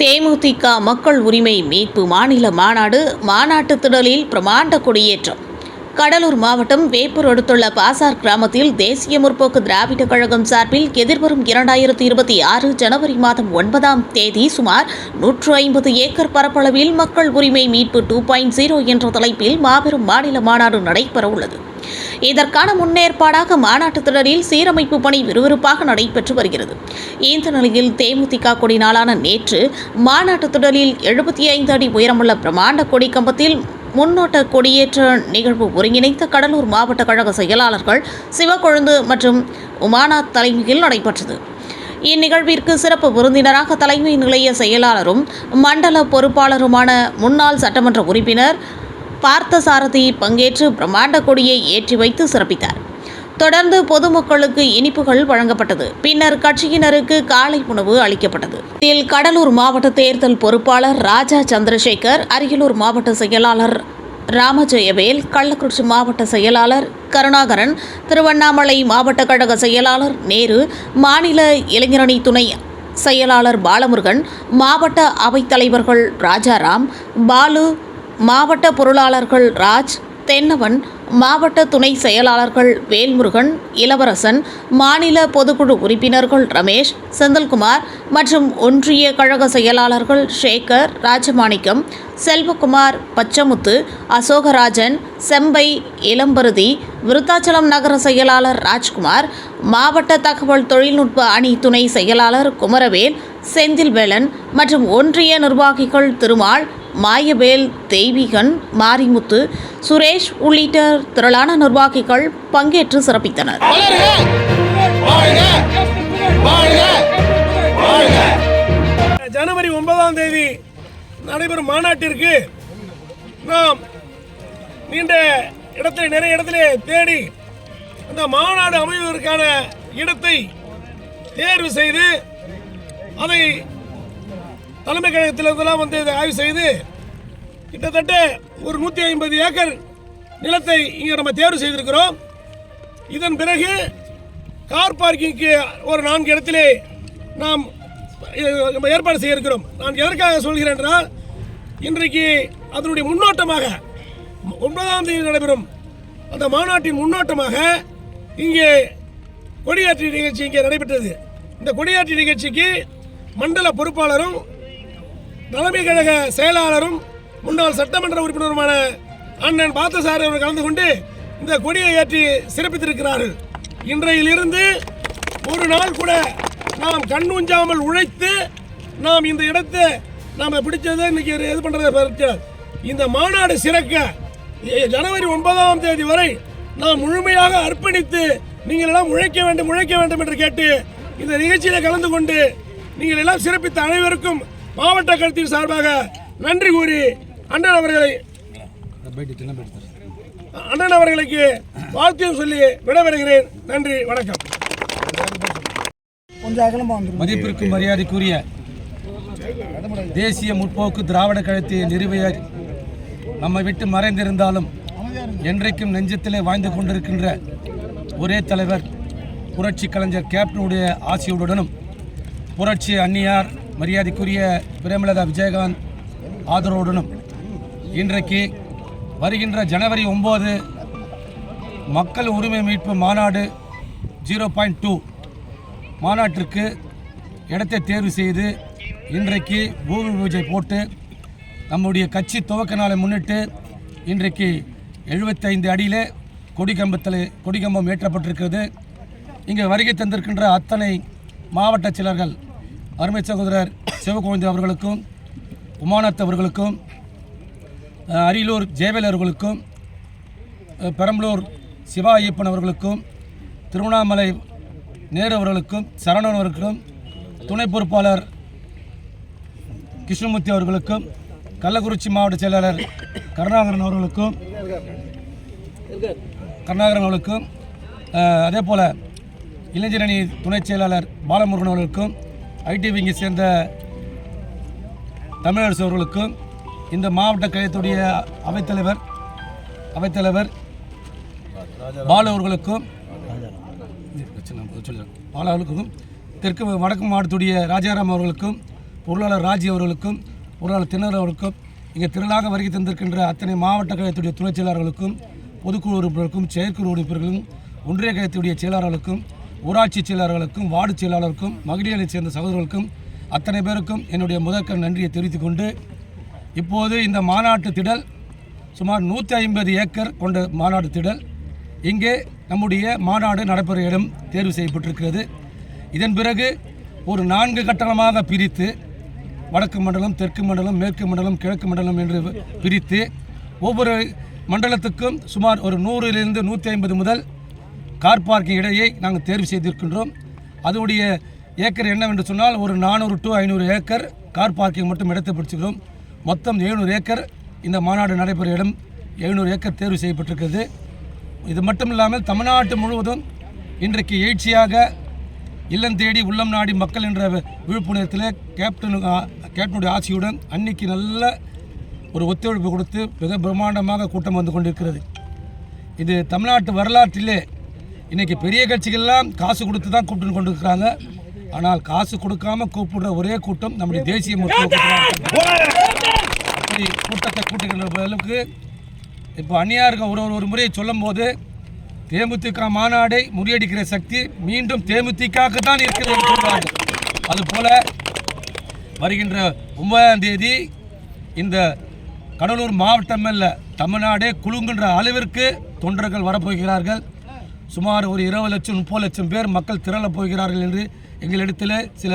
தேமுதிக மக்கள் உரிமை மீட்பு மாநில மாநாடு மாநாட்டு திடலில் பிரமாண்ட கொடியேற்றம். கடலூர் மாவட்டம் வேப்பூர் அடுத்துள்ள பாசார் கிராமத்தில் தேசிய முற்போக்கு திராவிட கழகம் சார்பில் எதிர்வரும் இரண்டாயிரத்தி இருபத்தி ஆறு ஜனவரி மாதம் ஒன்பதாம் தேதி சுமார் நூற்று ஐம்பது ஏக்கர் பரப்பளவில் மக்கள் உரிமை மீட்பு டூ பாயிண்ட் ஜீரோ என்ற தலைப்பில் மாபெரும் மாநில மாநாடு நடைபெறவுள்ளது. இதற்கான முன்னேற்பாடாக மாநாட்டு திடலில் சீரமைப்பு பணி விறுவிறுப்பாக நடைபெற்று வருகிறது. இந்த நிலையில் தேமுதிக கொடி நாளான நேற்று மாநாட்டு திடலில் எழுபத்தி ஐந்து அடி உயரமுள்ள பிரமாண்ட கொடி கம்பத்தில் முன்னோட்ட கொடியேற்ற நிகழ்வு ஒருங்கிணைத்த கடலூர் மாவட்ட கழக செயலாளர்கள் சிவக்கொழுந்து மற்றும் உமானாத் தலைமையில் நடைபெற்றது. இந்நிகழ்விற்கு சிறப்பு விருந்தினராக தலைமை நிலைய செயலாளரும் மண்டல பொறுப்பாளருமான முன்னாள் சட்டமன்ற உறுப்பினர் பார்த்தசாரதி பங்கேற்று பிரம்மாண்ட கொடியை ஏற்றி வைத்து சிறப்பித்தார். தொடர்ந்து பொதுமக்களுக்கு இனிப்புகள் வழங்கப்பட்டது. பின்னர் கட்சியினருக்கு காலை உணவு அளிக்கப்பட்டது. இதில் கடலூர் மாவட்ட தேர்தல் பொறுப்பாளர் ராஜா சந்திரசேகர் அரியலூர் மாவட்ட செயலாளர் ராமஜெயவேல் கள்ளக்குறிச்சி மாவட்ட செயலாளர் கருணாகரன் திருவண்ணாமலை மாவட்ட கழக செயலாளர் நேரு மாநில இளைஞரணி துணை செயலாளர் பாலமுருகன் மாவட்ட அவைத்தலைவர்கள் ராஜாராம் பாலு மாவட்ட பொருளாளர்கள் ராஜ் தென்னவன் மாவட்ட துணை செயலாளர்கள் வேல்முருகன் இளவரசன் மாநில பொதுக்குழு உறுப்பினர்கள் ரமேஷ் செந்தில்குமார் மற்றும் ஒன்றிய கழக செயலாளர்கள் சேகர் ராஜமாணிக்கம் செல்வகுமார் பச்சமுத்து அசோகராஜன் செம்பை இளம்பருதி விருத்தாச்சலம் நகர செயலாளர் ராஜ்குமார் மாவட்ட தகவல் தொழில்நுட்ப அணி துணை செயலாளர் குமரவேல் செந்தில்வேலன் மற்றும் ஒன்றிய நிர்வாகிகள் திருமால் மாயவேல் தெய்வீகன் மாரிமுத்து சுரேஷ் உள்ளிட்ட திரளான நிர்வாகிகள் பங்கேற்று சிறப்பித்தனர். ஜனவரி ஒன்பதாம் தேதி நடைபெறும் மாநாட்டிற்கு நாம் நீண்ட இடத்துல நிறைய இடத்திலே தேடி அந்த மாநாடு அமைவதற்கான இடத்தை தேர்வு செய்து அதை தலைமை கழகத்திலிருந்தெல்லாம் வந்து இதை ஆய்வு செய்து கிட்டத்தட்ட ஒரு நூற்றி ஐம்பது ஏக்கர் நிலத்தை இங்கே நம்ம தேர்வு செய்திருக்கிறோம். இதன் பிறகு கார் பார்க்கிங்க்கு ஒரு நான்கு இடத்திலே நாம் நம்ம ஏற்பாடு செய்ய இருக்கிறோம் நான் எதற்காக சொல்கிறேன் என்றால் இன்றைக்கு அதனுடைய முன்னோட்டமாக ஒன்பதாம் தேதி நடைபெறும் அந்த மாநாட்டின் முன்னோட்டமாக இங்கே கொடியாற்றி நிகழ்ச்சி இங்கே நடைபெற்றது. இந்த கொடியாற்றி நிகழ்ச்சிக்கு மண்டல பொறுப்பாளரும் தலைமை கழக செயலாளரும் முன்னாள் சட்டமன்ற உறுப்பினருமான அண்ணன் பார்த்தசாரி அவர்கள் கலந்து கொண்டு இந்த கொடியை ஏற்றி சிறப்பித்திருக்கிறார்கள். இன்றையிலிருந்து ஒரு நாள் கூட நாம் கண்ணுஞ்சாமல் உழைத்து நாம் இந்த இடத்தை நாம் பிடிச்சதை இன்னைக்கு ஒரு இது பண்ணுறதை இந்த மாநாடு சிறக்க ஜனவரி ஒன்பதாம் தேதி வரை நாம் முழுமையாக அர்ப்பணித்து நீங்கள் எல்லாம் உழைக்க வேண்டும் உழைக்க வேண்டும் என்று கேட்டு இந்த நிகழ்ச்சியில் கலந்து கொண்டு நீங்கள் எல்லாம் சிறப்பித்த அனைவருக்கும் மாவட்ட கழகத்தின் சார்பாக நன்றி கூறி அண்ணன் அவர்களை அண்ணன் அவர்களுக்கு வாழ்த்தையும் சொல்லி விடைபெறுகிறேன். நன்றி வணக்கம். மதிப்பிற்கும் மரியாதைக்குரிய தேசிய முற்போக்கு திராவிட கழகத்தை நிறுவிய நம்மை விட்டு மறைந்திருந்தாலும் என்றைக்கும் நெஞ்சத்திலே வாழ்ந்து கொண்டிருக்கின்ற ஒரே தலைவர் புரட்சி கலைஞர் கேப்டனுடைய ஆசியுடனும் புரட்சி அந்நியார் மரியாதைக்குரிய பிரேமலதா விஜயகாந்த் ஆதரவுடனும் இன்றைக்கு வருகின்ற ஜனவரி ஒம்பது மக்கள் உரிமை மீட்பு மாநாடு ஜீரோ பாயிண்ட் டூ மாநாட்டிற்கு இடத்தை தேர்வு செய்து இன்றைக்கு பூமி பூஜை போட்டு நம்முடைய கட்சி துவக்க நாளை முன்னிட்டு இன்றைக்கு எழுபத்தைந்து அடியில் கொடிக்கம்பத்தில் கொடிக்கம்பம் ஏற்றப்பட்டிருக்கிறது. இங்கே வருகை தந்திருக்கின்ற அத்தனை மாவட்ட செயலர்கள் அருமை சகோதரர் சிவகோவிந்த் அவர்களுக்கும் உமானத் அவர்களுக்கும் அரியலூர் ஜெயவேல் அவர்களுக்கும் பெரம்பலூர் சிவா ஐயப்பன் அவர்களுக்கும் திருவண்ணாமலை நேரு அவர்களுக்கும் சரணன் அவர்களுக்கும் துணை பொறுப்பாளர் கிருஷ்ணமூர்த்தி அவர்களுக்கும் கள்ளக்குறிச்சி மாவட்ட செயலாளர் கருணாகரன் அவர்களுக்கும் கருணாகரன் அவர்களுக்கும் அதே போல் இளைஞரணி துணை செயலாளர் பாலமுருகன் அவர்களுக்கும் ஐடி விங்கை சேர்ந்த தமிழரசு அவர்களுக்கும் இந்த மாவட்ட கழகத்துடைய அவைத்தலைவர் அவைத்தலைவர் பாலு அவர்களுக்கும் பாலு அவர்களுக்கும் தெற்கு வடக்கு மாவட்டத்துடைய ராஜாராம் அவர்களுக்கும் பொருளாளர் ராஜி அவர்களுக்கும் பொருளாளர் திணறு அவர்களுக்கும் இங்கே திரளாக வருகை தந்திருக்கின்ற அத்தனை மாவட்ட கழகத்துடைய துணைச் செயலாளர்களுக்கும் பொதுக்குழு உறுப்பினருக்கும் செயற்குழு உறுப்பினர்களும் ஒன்றிய கழகத்துடைய செயலாளர்களுக்கும் ஊராட்சி செயலாளர்களுக்கும் வார்டு செயலாளருக்கும் மகளிர் சேர்ந்த சகோதரர்களுக்கும் அத்தனை பேருக்கும் என்னுடைய முதற்கண் நன்றியை தெரிவித்துக் கொண்டு இப்போது இந்த மாநாட்டு திடல் சுமார் நூற்றி ஐம்பது ஏக்கர் கொண்ட மாநாடு திடல். இங்கே நம்முடைய மாநாடு நடைபெற இடம் தேர்வு செய்யப்பட்டிருக்கிறது. இதன் பிறகு ஒரு நான்கு கட்டணமாக பிரித்து வடக்கு மண்டலம் தெற்கு மண்டலம் மேற்கு மண்டலம் கிழக்கு மண்டலம் என்று பிரித்து ஒவ்வொரு மண்டலத்துக்கும் சுமார் ஒரு நூறிலிருந்து நூற்றி ஐம்பது முதல் கார் பார்க்கிங் இடையே நாங்கள் தேர்வு செய்திருக்கின்றோம். அதனுடைய ஏக்கர் என்னவென்று சொன்னால் ஒரு நானூறு டு ஐநூறு ஏக்கர் கார் பார்க்கிங் மட்டும் இடத்தை பிடிச்சிக்கிறோம். மொத்தம் எழுநூறு ஏக்கர் இந்த மாநாடு நடைபெற இடம் எழுநூறு ஏக்கர் தேர்வு செய்யப்பட்டிருக்கிறது. இது மட்டும் இல்லாமல் தமிழ்நாட்டு முழுவதும் இன்றைக்கு எழுச்சியாக இல்லம் தேடி உள்ளம் நாடி மக்கள் என்ற விழிப்புணர்வில் கேப்டன் கேப்டனுடைய ஆட்சியுடன் அன்னைக்கு நல்ல ஒரு ஒத்துழைப்பு கொடுத்து மிக பிரம்மாண்டமாக கூட்டம் வந்து கொண்டிருக்கிறது. இது தமிழ்நாட்டு வரலாற்றிலே இன்னைக்கு பெரிய கட்சிகள்லாம் காசு கொடுத்து தான் கூப்பிட்டு கொண்டிருக்கிறாங்க. ஆனால் காசு கொடுக்காம கூப்பிடுற ஒரே கூட்டம் நம்முடைய தேசிய முற்போக்கு அப்படி கூட்டத்தை கூட்டுகின்ற அளவுக்கு இப்போ அந்நியாருக்கு ஒரு ஒரு முறையை சொல்லும்போது தேமுதிக மாநாடை முறியடிக்கிற சக்தி மீண்டும் தேமுதிகவுக்கு தான் இருக்கிறது என்று அதுபோல் வருகின்ற ஒன்பதாம் தேதி இந்த கடலூர் மாவட்டம் அல்ல தமிழ்நாடே குலுங்குன்ற அளவிற்கு தொண்டர்கள் வரப்போகிறார்கள். சுமார் ஒரு இருபது லட்சம் முப்பது லட்சம் பேர் மக்கள் திரளப் போகிறார்கள் என்று எங்களிடத்தில் சில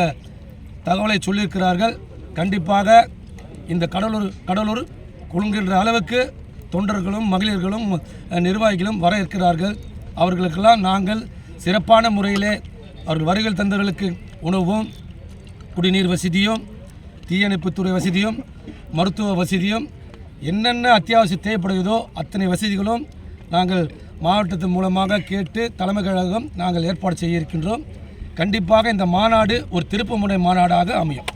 தகவலை சொல்லியிருக்கிறார்கள். கண்டிப்பாக இந்த கடலூர் கடலூர் குலுங்குகின்ற அளவுக்கு தொண்டர்களும் மகளிர்களும் நிர்வாகிகளும் வர இருக்கிறார்கள். அவர்களுக்கெல்லாம் நாங்கள் சிறப்பான முறையிலே அவர்கள் வருகை தந்தவர்களுக்கு உணவும் குடிநீர் வசதியும் தீயணைப்புத்துறை வசதியும் மருத்துவ வசதியும் என்னென்ன அத்தியாவசியம் தேவைப்படுகிறதோ அத்தனை வசதிகளும் நாங்கள் மாவட்டத்தின் மூலமாக கேட்டு தலைமை கழகம் நாங்கள் ஏற்பாடு செய்ய இருக்கின்றோம். கண்டிப்பாக இந்த மாநாடு ஒரு திருப்புமுனை மாநாடாக அமையும்.